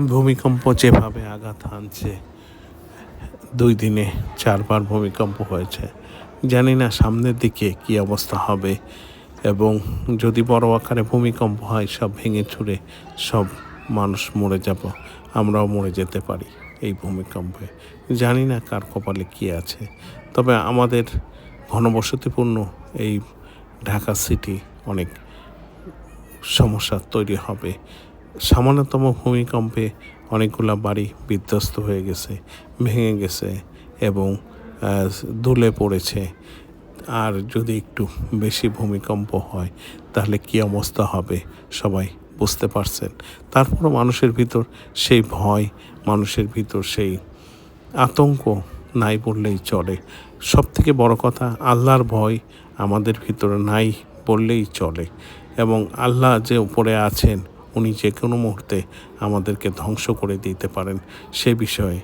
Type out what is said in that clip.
ভূমিকম্প যেভাবে আঘাত হানছে, দুই দিনে চারবার ভূমিকম্প হয়েছে। জানি না সামনের দিকে কি অবস্থা হবে এবং যদি বড় আকারে ভূমিকম্প হয়, সব ভেঙে চুরে সব মানুষ মরে যাব। আমরাও মরে যেতে পারি এই ভূমিকম্পে। জানি না কার কপালে কী আছে। তবে আমাদের ঘনবসতিপূর্ণ এই ঢাকা সিটি অনেক সমস্যা তৈরি হবে। সামান্যতম ভূমিকম্পে অনেকগুলো বাড়ি বিধ্বস্ত হয়ে গেছে, ভেঙে গেছে এবং দুলে পড়েছে। আর যদি একটু বেশি ভূমিকম্প হয়, তাহলে কী অবস্থা হবে সবাই বুঝতে পারছেন। তারপরও মানুষের ভিতর সেই ভয়, মানুষের ভিতর সেই আতঙ্ক নাই বললেই চলে। সব থেকে বড় কথা, আল্লাহর ভয় আমাদের ভিতরে নাই বললেই চলে। এবং আল্লাহ যে উপরে আছেন উনি যে কোনো মুহূর্তে আমাদেরকে ধ্বংস করে দিতে পারেন সে বিষয়ে